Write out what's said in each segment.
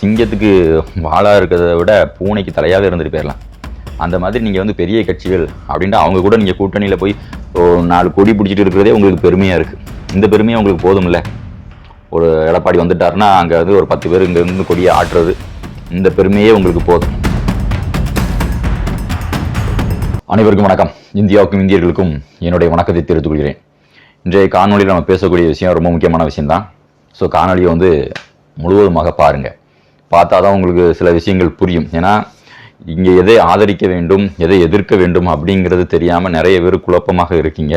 சிங்கத்துக்கு வாழாக இருக்கிறத விட பூனைக்கு தலையாக இருந்துட்டு போயிடலாம் அந்த மாதிரி நீங்கள் வந்து பெரிய கட்சிகள் அப்படின்ட்டு அவங்க கூட நீங்கள் கூட்டணியில் போய் நாலு கொடி பிடிச்சிட்டு இருக்கிறதே உங்களுக்கு பெருமையாக இருக்குது இந்த பெருமையாக உங்களுக்கு போதும்ல? ஒரு எடப்பாடி வந்துட்டாருன்னா அங்கே வந்து ஒரு பத்து பேர் இங்கேருந்து கொடியை ஆட்டுறது இந்த பெருமையே உங்களுக்கு போதும். அனைவருக்கும் வணக்கம். இந்தியாவுக்கும் இந்தியர்களுக்கும் என்னுடைய வணக்கத்தை தெரிவித்துக் கொள்கிறேன். இன்றைய காணொலியில் நம்ம பேசக்கூடிய விஷயம் ரொம்ப முக்கியமான விஷயம்தான். ஸோ காணொலியை வந்து முழுவதுமாக பாருங்கள் பார்த்தா தான் உங்களுக்கு சில விஷயங்கள் புரியும். ஏன்னா இங்கே எதை ஆதரிக்க வேண்டும் எதை எதிர்க்க வேண்டும் அப்படிங்கிறது தெரியாமல் நிறைய பேர் குழப்பமாக இருக்கீங்க.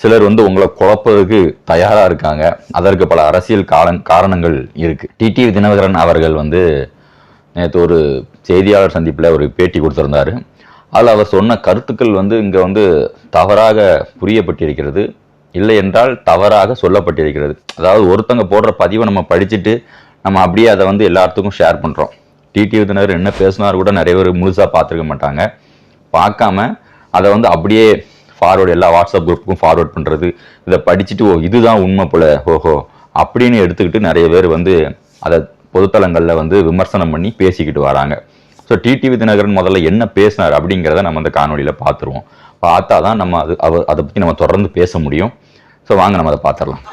சிலர் வந்து உங்களை குழப்பதுக்கு தயாராக இருக்காங்க. அதற்கு பல அரசியல் காரண காரணங்கள் இருக்குது டிடிவி தினகரன் அவர்கள் வந்து நேற்று ஒரு செய்தியாளர் சந்திப்பில் ஒரு பேட்டி கொடுத்துருந்தார். அதில் அவர் சொன்ன கருத்துக்கள் வந்து இங்கே வந்து தவறாக புரியப்பட்டிருக்கிறது. இல்லை என்றால் தவறாக சொல்லப்பட்டிருக்கிறது. அதாவது ஒருத்தங்க போடுற பதிவை நம்ம படிச்சுட்டு நம்ம அப்படியே அதை வந்து எல்லாத்துக்கும் ஷேர் பண்ணுறோம் டிடிவி தினகர் என்ன பேசினார் கூட நிறைய பேர் முழுசாக பார்த்துருக்க மாட்டாங்க. பார்க்காம அதை வந்து அப்படியே ஃபார்வர்டு எல்லா வாட்ஸ்அப் குரூப்புக்கும் ஃபார்வர்ட் பண்ணுறது இதை படிச்சுட்டு ஓ இதுதான் உண்மை போல ஓஹோ அப்படின்னு எடுத்துக்கிட்டு நிறைய பேர் வந்து அதை பொதுத்தளங்களில் வந்து விமர்சனம் பண்ணி பேசிக்கிட்டு வராங்க. ஸோ டிடிவி தினகரன் முதல்ல என்ன பேசினார் அப்படிங்கிறத நம்ம அந்த காணொலியில் பார்த்துருவோம். பார்த்தா தான் நம்ம அது அவ அதை பற்றி நம்ம தொடர்ந்து பேச முடியும். ஸோ வாங்க நம்ம அதை பார்த்துடலாம்.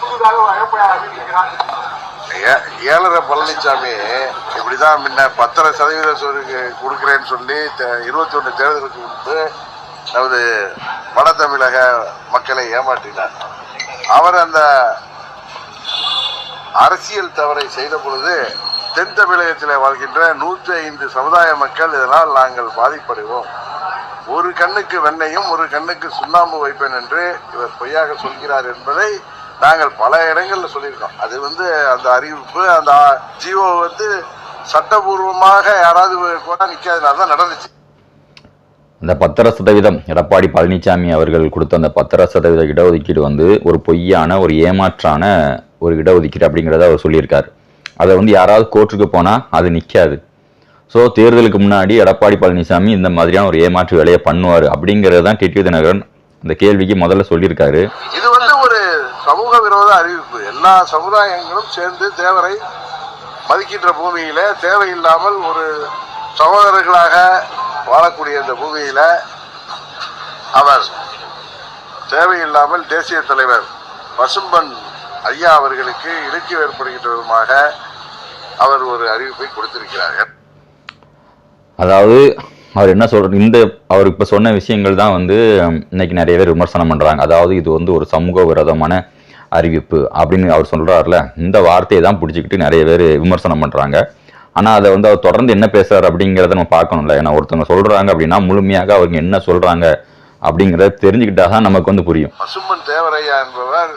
புதிதாக ஏ- ஏழரை பழனிசாமி இப்படிதான் முன்ன பத்தரை சதவீத கொடுக்குறேன்னு சொல்லி இருபத்தி ஒன்று தேர்தலுக்கு முன்பு நமது வட தமிழக மக்களை ஏமாற்றினார். அவர் அந்த அரசியல் தவறை செய்த பொழுது தென் தமிழகத்தில் வாழ்கின்ற நூற்றி ஐந்து சமுதாய மக்கள் இதனால் நாங்கள் பாதிப்படைவோம். ஒரு கண்ணுக்கு வெண்ணையும் ஒரு கண்ணுக்கு சுண்ணாம்பு வைப்பேன் என்று இவர் பொய்யாக சொல்கிறார் என்பதை நாங்கள் பல இடங்கள்ல சொல்லியிருக்கோம். அது வந்து அந்த அறிவிப்பு அந்த ஜியோ வந்து சட்டபூர்வமாக யாராவது கூட நிக்காதனால தான் நடந்துச்சு. அந்த பத்தரை சதவீதம் எடப்பாடி பழனிசாமி அவர்கள் கொடுத்த அந்த பத்தரை சதவீத இடஒதுக்கீடு வந்து ஒரு பொய்யான ஒரு ஏமாற்றான ஒரு இடஒதுக்கீடு அப்படிங்கிறத அவர் சொல்லியிருக்காரு. அதை வந்து யாராவது கோர்ட்டுக்கு போனால் அது நிற்காது ஸோ தேர்தலுக்கு முன்னாடி எடப்பாடி பழனிசாமி இந்த மாதிரியான ஒரு ஏமாற்று வேலையை பண்ணுவார் அப்படிங்கிறது தான் டிடிவி தினகரன் அந்த கேள்விக்கு முதல்ல சொல்லியிருக்காரு. இது வந்து ஒரு சமூக விரோத அறிவிப்பு. எல்லா சமுதாயங்களும் சேர்ந்து தேவரை மதிக்கின்ற பூமியில தேவையில்லாமல் ஒரு சகோதரர்களாக வாழக்கூடிய இந்த பூமியில அவர் தேவையில்லாமல் தேசிய தலைவர் பசும்பன் ஐயா அவர்களுக்கு இலக்கியம் ஏற்படுகின்ற விதமாக அவர் ஒரு அறிவிப்பை கொடுத்திருக்கிறார்கள். அதாவது அவர் என்ன சொல்ற இந்த அவர் இப்போ சொன்ன விஷயங்கள் தான் வந்து இன்னைக்கு நிறைய பேர் விமர்சனம் பண்றாங்க. அதாவது இது வந்து ஒரு சமூக விரோதமான அறிவிப்பு அப்படின்னு அவர் சொல்கிறாருல இந்த வார்த்தையை தான் பிடிச்சிக்கிட்டு நிறைய பேர் விமர்சனம் பண்ணுறாங்க ஆனால் அதை வந்து அவர் தொடர்ந்து என்ன பேசுறாரு அப்படிங்கிறத நம்ம பார்க்கணும்ல. ஏன்னா ஒருத்தவங்க சொல்கிறாங்க அப்படின்னா முழுமையாக அவங்க என்ன சொல்கிறாங்க அப்படிங்கிறத தெரிஞ்சுக்கிட்டா தான் நமக்கு வந்து புரியும். பசும்பன் தேவரையா என்பவர்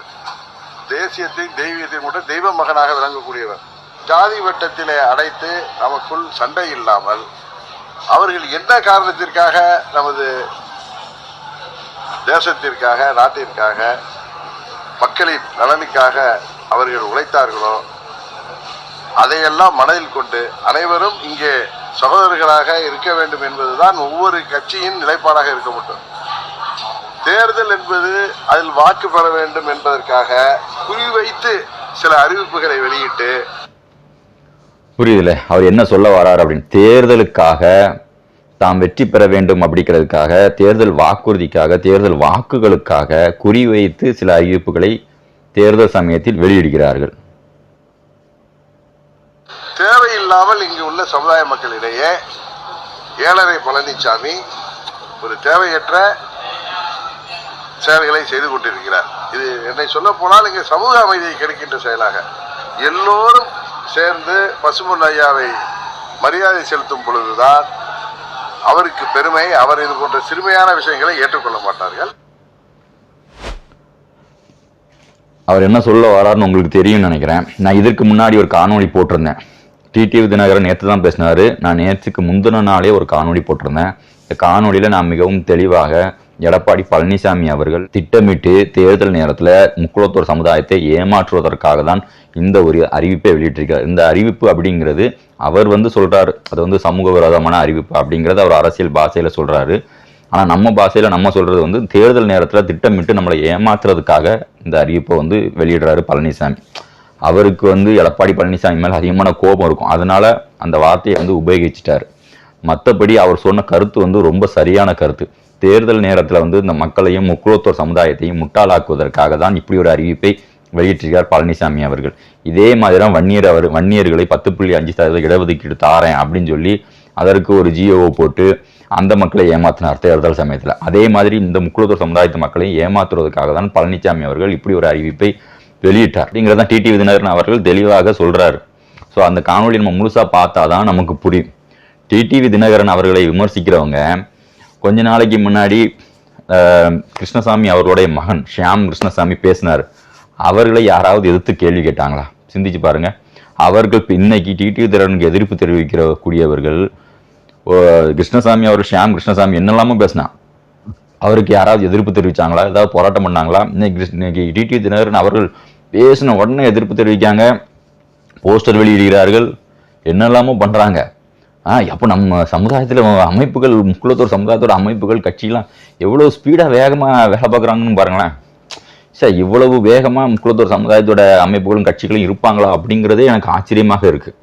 தேசியத்தையும் தெய்வீகத்தின் கூட தெய்வ மகனாக விளங்கக்கூடியவர். ஜாதி வட்டத்திலே அடைத்து நமக்குள் சண்டை இல்லாமல் அவர்கள் என்ன காரணத்திற்காக நமது தேசத்திற்காக நாட்டிற்காக மக்களின் நலனுக்காக அவர்கள் உழைத்தார்களோ அதையெல்லாம் மனதில் கொண்டு அனைவரும் இங்கே சகோதரர்களாக இருக்க வேண்டும் என்பதுதான் ஒவ்வொரு கட்சியின் நிலைப்பாடாக இருக்க முடியும் தேர்தல் என்பது அதில் வாக்கு பெற வேண்டும் என்பதற்காக குறிவைத்து சில அறிவிப்புகளை வெளியிட்டு புரியுதுல அவர் என்ன சொல்ல வரார் அப்படின்னு? தேர்தலுக்காக தாம் வெற்றி பெற வேண்டும் அப்படிங்கிறதுக்காக தேர்தல் வாக்குறுதிக்காக தேர்தல் வாக்குகளுக்காக குறிவைத்து சில அறிவிப்புகளை தேர்தல் சமயத்தில் வெளியிடுகிறார்கள். தேவையில்லாமல் இங்கு உள்ள சமுதாய மக்களிடையே ஏழரை பழனிசாமி ஒரு தேவையற்ற செயல்களை செய்து கொண்டிருக்கிறார். இது என்னை சொல்ல போனால் இங்கே சமூக அமைதியை கிடைக்கின்ற செயலாக. எல்லோரும் சேர்ந்து பசுமன் ஐயாவை மரியாதை செலுத்தும் பொழுதுதான் அவருக்கு பெருமை அவர் இது போன்ற சிறுமையான விஷயங்களை ஏற்றுக்கொள்ள மாட்டார்கள். அவர் என்ன சொல்ல வராருன்னு உங்களுக்கு தெரியும்னு நினைக்கிறேன். நான் இதற்கு முன்னாடி ஒரு காணொலி போட்டிருந்தேன். டிடிவி தினகரன் நேற்று தான் பேசினாரு. நான் நேற்றுக்கு முந்தின நாளே ஒரு காணொலி போட்டிருந்தேன். இந்த காணொலியில் நான் மிகவும் தெளிவாக எடப்பாடி பழனிசாமி அவர்கள் திட்டமிட்டு தேர்தல் நேரத்தில் முக்குளத்தோர் சமுதாயத்தை ஏமாற்றுவதற்காக தான் இந்த ஒரு அறிவிப்பை வெளியிட்டிருக்கார் இந்த அறிவிப்பு அப்படிங்கிறது அவர் வந்து சொல்கிறார் அது வந்து சமூக விரோதமான அறிவிப்பு அப்படிங்கிறத அவர் அரசியல் பாஷையில் சொல்கிறாரு ஆனால் நம்ம பாஷையில் நம்ம சொல்கிறது வந்து தேர்தல் நேரத்தில் திட்டமிட்டு நம்மளை ஏமாத்துறதுக்காக இந்த அறிவிப்பை வந்து வெளியிடுறாரு பழனிசாமி. அவருக்கு வந்து எடப்பாடி பழனிசாமி மேலே அதிகமான கோபம் இருக்கும். அதனால அந்த வார்த்தையை வந்து உபயோகிச்சிட்டார். மற்றபடி அவர் சொன்ன கருத்து வந்து ரொம்ப சரியான கருத்து. தேர்தல் நேரத்தில் வந்து இந்த மக்களையும் முக்குளத்தோர் சமுதாயத்தையும் முட்டாளாக்குவதற்காக தான் இப்படி ஒரு அறிவிப்பை வெளியிட்டிருக்கார் பழனிசாமி அவர்கள். இதே மாதிரி தான் வன்னியர் அவர் வன்னியர்களை பத்து புள்ளி அஞ்சு சதவீத இடஒதுக்கீடு தாரேன் அப்படின்னு சொல்லி அதற்கு ஒரு ஜியோவை போட்டு அந்த மக்களை ஏமாத்தினார் தேர்தல் சமயத்தில். அதே மாதிரி இந்த முக்குளத்தூர் சமுதாயத்து மக்களையும் ஏமாத்துறதுக்காக தான் பழனிசாமி அவர்கள் இப்படி ஒரு அறிவிப்பை வெளியிட்டார். அப்படிங்கிறத டிடி விதிநகரன் அவர்கள் தெளிவாக சொல்கிறாரு ஸோ அந்த காணொலி நம்ம முழுசாக பார்த்தா தான் நமக்கு புரியும். டிடிவி தினகரன் அவர்களை விமர்சிக்கிறவங்க கொஞ்ச நாளைக்கு முன்னாடி கிருஷ்ணசாமி அவர்களுடைய மகன் ஷியாம் கிருஷ்ணசாமி பேசினார். அவர்களை யாராவது எதிர்த்து கேள்வி கேட்டாங்களா? சிந்திச்சு பாருங்க. அவர்கள் இன்னைக்கு டிடி திறனுக்கு எதிர்ப்பு தெரிவிக்கிற கூடியவர்கள் ஓ, கிருஷ்ணசாமி அவர் ஷியாம் கிருஷ்ணசாமி என்னெல்லாமோ பேசினான் அவருக்கு யாராவது எதிர்ப்பு தெரிவிச்சாங்களா? ஏதாவது போராட்டம் பண்ணாங்களா? இன்னைக்கு இன்னைக்கு டிடி தினகரன் அவர்கள் பேசின உடனே எதிர்ப்பு தெரிவிக்காங்க. போஸ்டர் வெளியிடுகிறார்கள். என்னெல்லாமோ பண்ணுறாங்க அப்போ நம்ம சமுதாயத்தில் அமைப்புகள் முக்குளத்தோர் சமுதாயத்தோட அமைப்புகள் கட்சியெலாம் எவ்வளோ ஸ்பீடாக வேகமாக வேலை பார்க்குறாங்கன்னு பாருங்களேன். சார் இவ்வளவு வேகமாக முக்குளத்தோர் சமுதாயத்தோட அமைப்புகளும் கட்சிகளும் இருப்பாங்களா அப்படிங்கிறதே எனக்கு ஆச்சரியமாக இருக்குது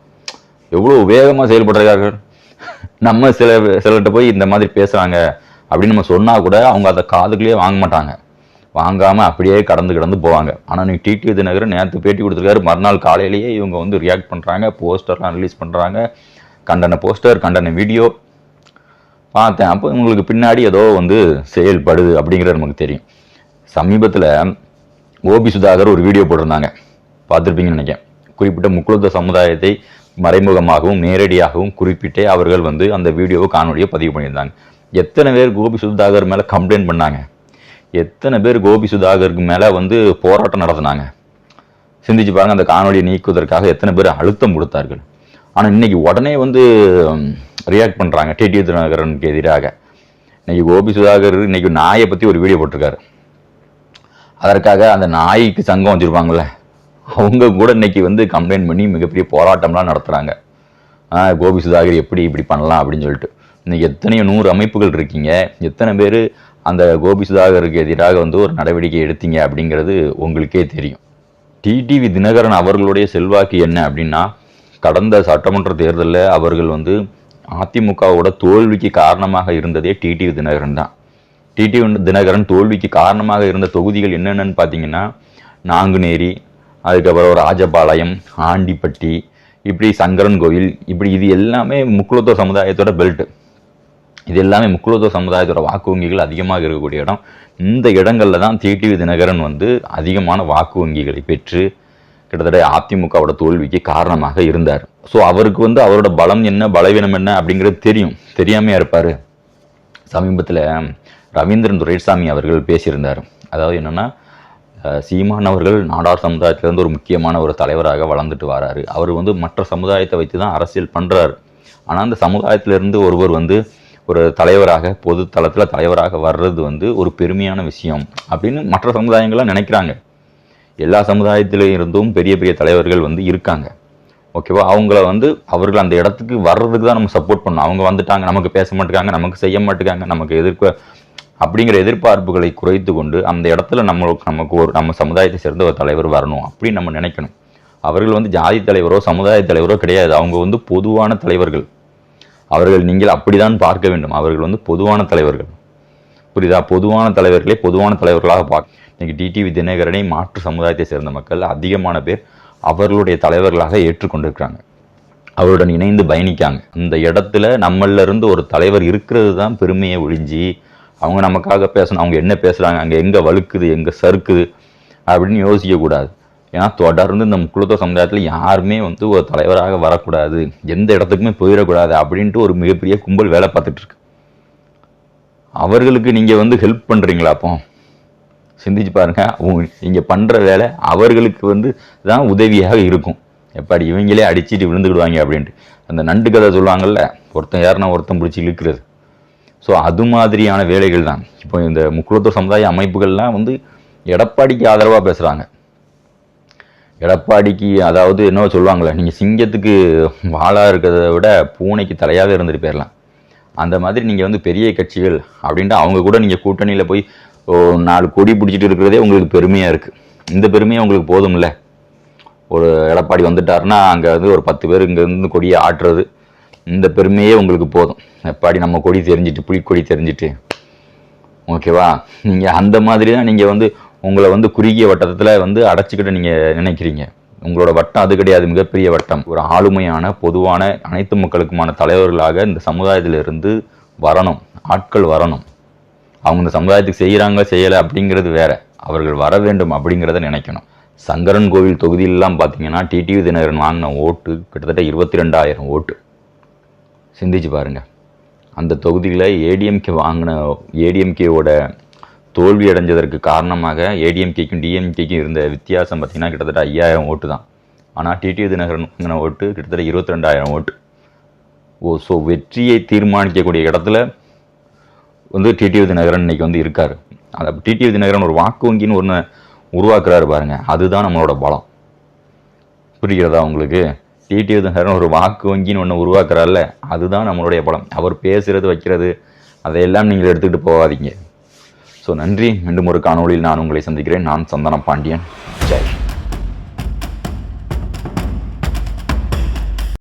எவ்வளோ வேகமாக செயல்படுறார்கள் நம்ம சில சிலர்கிட்ட போய் இந்த மாதிரி பேசுகிறாங்க அப்படின்னு நம்ம சொன்னால் கூட அவங்க அதை காதுக்குள்ளேயே வாங்க மாட்டாங்க. வாங்காமல் அப்படியே கடந்து கடந்து போவாங்க. ஆனால் நீ டிடி தினகரன் நேற்று பேட்டி கொடுத்துருக்காரு. மறுநாள் காலையிலேயே இவங்க வந்து ரியாக்ட் பண்ணுறாங்க போஸ்டர்லாம் ரிலீஸ் பண்ணுறாங்க கண்டன போஸ்டர் கண்டன வீடியோ பார்த்தேன். அப்போ உங்களுக்கு பின்னாடி ஏதோ வந்து செயல்படுது அப்படிங்கிறது நமக்கு தெரியும். சமீபத்தில் ஓபி சுதாகர் ஒரு வீடியோ போட்டிருந்தாங்க. பார்த்துருப்பீங்கன்னு நினைக்கிறேன். குறிப்பிட்ட முக்குளத்த சமுதாயத்தை மறைமுகமாகவும் நேரடியாகவும் குறிப்பிட்டே அவர்கள் வந்து அந்த வீடியோவை காணொலியை பதிவு பண்ணியிருந்தாங்க. எத்தனை பேர் கோபி சுதாகர் மேலே கம்ப்ளைண்ட் பண்ணாங்க? எத்தனை பேர் கோபி சுதாகருக்கு மேலே வந்து போராட்டம் நடத்தினாங்க? சிந்திச்சு பாருங்க அந்த காணொலியை நீக்குவதற்காக எத்தனை பேர் அழுத்தம் கொடுத்தார்கள்? ஆனால் இன்னைக்கு உடனே வந்து ரியாக்ட் பண்ணுறாங்க டிடி தினகரனுக்கு எதிராக. இன்னைக்கு கோபி சுதாகர் இன்னைக்கு நாயை பற்றி ஒரு வீடியோ போட்டிருக்காரு. அதற்காக அந்த நாய்க்கு சங்கம் வச்சுருப்பாங்கல்ல அவங்க கூட இன்னைக்கு வந்து கம்ப்ளைண்ட் பண்ணி மிகப்பெரிய போராட்டம்லாம் நடத்துகிறாங்க கோபி சுதாகர் எப்படி இப்படி பண்ணலாம் அப்படின்னு சொல்லிட்டு. இன்னைக்கு எத்தனையோ நூறு அமைப்புகள் இருக்கீங்க. எத்தனை பேர் அந்த கோபி சுதாகருக்கு எதிராக வந்து ஒரு நடவடிக்கை எடுத்தீங்க அப்படிங்கிறது உங்களுக்கே தெரியும். டிடிவி தினகரன் அவர்களுடைய செல்வாக்கு என்ன அப்படின்னா கடந்த சட்டமன்ற தேர்தலில் அவர்கள் வந்து அதிமுகவோட தோல்விக்கு காரணமாக இருந்ததே டிடிவி தினகரன் தான். டிடிவி தினகரன் தோல்விக்கு காரணமாக இருந்த தொகுதிகள் என்னென்னு பார்த்தீங்கன்னா நாங்குநேரி அதுக்கப்புறம் ராஜபாளையம் ஆண்டிப்பட்டி இப்படி சங்கரன் கோவில் இப்படி இது எல்லாமே முக்குலத்துவ சமுதாயத்தோட பெல்ட் இது எல்லாமே முக்குலத்துவ சமுதாயத்தோட வாக்கு வங்கிகள் அதிகமாக இருக்கக்கூடிய இடம். இந்த இடங்களில் தான் டிடிவி தினகரன் வந்து அதிகமான வாக்கு வங்கிகளை பெற்று கிட்டத்தட்ட அதிமுகவோட தோல்விக்கு காரணமாக இருந்தார். ஸோ அவருக்கு வந்து அவரோட பலம் என்ன பலவீனம் என்ன அப்படிங்கிறது தெரியும். தெரியாமையா இருப்பாரு. சமீபத்தில் ரவீந்திரன் துரைசாமி அவர்கள் பேசியிருந்தார். அதாவது என்னென்னா சீமான் அவர்கள் நாடார் சமுதாயத்திலேருந்து ஒரு முக்கியமான ஒரு தலைவராக வளர்ந்துட்டு வராரு. அவர் வந்து மற்ற சமுதாயத்தை வைத்து தான் அரசியல் பண்ணுறாரு ஆனால் அந்த சமுதாயத்திலிருந்து ஒருவர் வந்து ஒரு தலைவராக பொது தளத்தில் தலைவராக வர்றது வந்து ஒரு பெருமையான விஷயம் அப்படின்னு மற்ற சமுதாயங்கள்லாம் நினைக்கிறாங்க. எல்லா சமுதாயத்திலும் இருந்தும் பெரிய பெரிய தலைவர்கள் வந்து இருக்காங்க. ஓகேவா? அவங்கள வந்து அவர்கள் அந்த இடத்துக்கு வர்றதுக்கு தான் நம்ம சப்போர்ட் பண்ணணும். அவங்க வந்துட்டாங்க நமக்கு பேச மாட்டேங்காங்க நமக்கு செய்ய மாட்டேங்காங்க நமக்கு எதிர்க்க அப்படிங்கிற எதிர்பார்ப்புகளை குறைத்து கொண்டு அந்த இடத்துல நம்மளுக்கு நமக்கு ஒரு நம்ம சமுதாயத்தை சேர்ந்த ஒரு தலைவர் வரணும் அப்படின்னு நம்ம நினைக்கணும். அவர்கள் வந்து ஜாதி தலைவரோ சமுதாய தலைவரோ கிடையாது. அவங்க வந்து பொதுவான தலைவர்கள். அவர்கள் நீங்கள் அப்படிதான் பார்க்க வேண்டும். அவர்கள் வந்து பொதுவான தலைவர்கள். புரியுதா? பொதுவான தலைவர்களே பொதுவான தலைவர்களாக பார்க்க இன்னைக்கு டிடிவி தினகரனை மாற்று சமுதாயத்தை சேர்ந்த மக்கள் அதிகமான பேர் அவர்களுடைய தலைவர்களாக ஏற்றுக்கொண்டிருக்கிறாங்க. அவருடன் இணைந்து பயணிக்காங்க அந்த இடத்துல நம்மளிருந்து ஒரு தலைவர் இருக்கிறது தான் பெருமையை ஒழிஞ்சி அவங்க நமக்காக பேசணும் அவங்க என்ன பேசுகிறாங்க அங்கே எங்கே வழுக்குது எங்கே சறுக்குது அப்படின்னு யோசிக்கக்கூடாது ஏன்னா தொடர்ந்து இந்த முக்குளத்துவ சமுதாயத்தில் யாருமே வந்து ஒரு தலைவராக வரக்கூடாது எந்த இடத்துக்குமே போயிடக்கூடாது அப்படின்ட்டு ஒரு மிகப்பெரிய கும்பல் வேலை பார்த்துட்ருக்கு அவர்களுக்கு நீங்கள் வந்து ஹெல்ப் பண்ணுறீங்களா அப்போ? சிந்திச்சு பாருங்கள் அவங்க நீங்கள் பண்ணுற வேலை அவர்களுக்கு வந்து தான் உதவியாக இருக்கும். எப்படி இவங்களே அடிச்சிட்டு விழுந்துக்கிடுவாங்க அப்படின்ட்டு. அந்த நண்டு கதை சொல்லுவாங்கள்ல ஒருத்தன் யாருன்னா ஒருத்தன் பிடிச்சி இழுக்கிறது. ஸோ அது மாதிரியான வேலைகள் தான். இப்போ இந்த முக்குளத்தூர் சமுதாய அமைப்புகள்லாம் வந்து எடப்பாடிக்கு ஆதரவாக பேசுகிறாங்க எடப்பாடிக்கு அதாவது என்ன சொல்லுவாங்களே நீங்கள் சிங்கத்துக்கு வாழாக இருக்கிறத விட பூனைக்கு தலையாகவே இருந்துட்டு போயிடலாம் அந்த மாதிரி நீங்கள் வந்து பெரிய கட்சிகள் அப்படின்ட்டு அவங்க கூட நீங்கள் கூட்டணியில் போய் ஓ, நாலு கொடி பிடிச்சிட்டு இருக்கிறதே உங்களுக்கு பெருமையாக இருக்குது இந்த பெருமையே உங்களுக்கு போதும்ல? ஒரு எடப்பாடி வந்துட்டாருன்னா அங்கே வந்து ஒரு பத்து பேர் இங்கேருந்து கொடியை ஆட்டுறது இந்த பெருமையே உங்களுக்கு போதும். எப்பாடி நம்ம கொடி தெரிஞ்சிட்டு புலிக்கொடி தெரிஞ்சிட்டு. ஓகேவா நீங்கள் அந்த மாதிரி தான் நீங்கள் வந்து உங்களை வந்து குறுகிய வட்டத்தில் வந்து அடைச்சிக்கிட்டு நீங்கள் நினைக்கிறீங்க. உங்களோட வட்டம் அது கிடையாது மிகப்பெரிய வட்டம். ஒரு ஆளுமையான பொதுவான அனைத்து மக்களுக்குமான தலைவர்களாக இந்த சமுதாயத்திலிருந்து வரணும். ஆட்கள் வரணும். அவங்க இந்த சமுதாயத்துக்கு செய்கிறாங்க செய்யலை அப்படிங்கிறது வேற. அவர்கள் வர வேண்டும் அப்படிங்கிறத நினைக்கணும். சங்கரன் கோவில் தொகுதியிலலாம் பார்த்தீங்கன்னா டிடிவி தினகரன் வாங்கின ஓட்டு கிட்டத்தட்ட இருபத்தி ரெண்டாயிரம் ஓட்டு. சிந்திச்சு பாருங்கள் அந்த தொகுதியில் ஏடிஎம்கே வாங்கின ஏடிஎம்கேவோட தோல்வி அடைஞ்சதற்கு காரணமாக ஏடிஎம்கேக்கும் டிஎம்கேக்கும் இருந்த வித்தியாசம் பார்த்தீங்கன்னா கிட்டத்தட்ட ஐயாயிரம் ஓட்டு தான். ஆனால் டிடிவி தினகரன் வாங்கின ஓட்டு கிட்டத்தட்ட இருபத்தி ரெண்டாயிரம் ஓட்டு. ஓ ஸோ வெற்றியை தீர்மானிக்கக்கூடிய இடத்துல வந்து டிடிவி தினகரன் இன்னைக்கு வந்து இருக்கார். அந்த டிடிவி தினகரன் ஒரு வாக்கு வங்கின்னு ஒன்று உருவாக்குறாரு பாருங்கள் அதுதான் நம்மளோட பலம். புரிகிறதா உங்களுக்கு? டிடிவி தினகரன் ஒரு வாக்கு வங்கின்னு ஒன்று உருவாக்குறாருல்ல. அதுதான் நம்மளுடைய பலம். அவர் பேசுகிறது வைக்கிறது அதையெல்லாம் நீங்கள் எடுத்துக்கிட்டு போகாதீங்க. ஸோ நன்றி. மீண்டும் ஒரு காணொலியில் நான் உங்களை சந்திக்கிறேன். நான் சந்தன பாண்டியன். ஜெய்.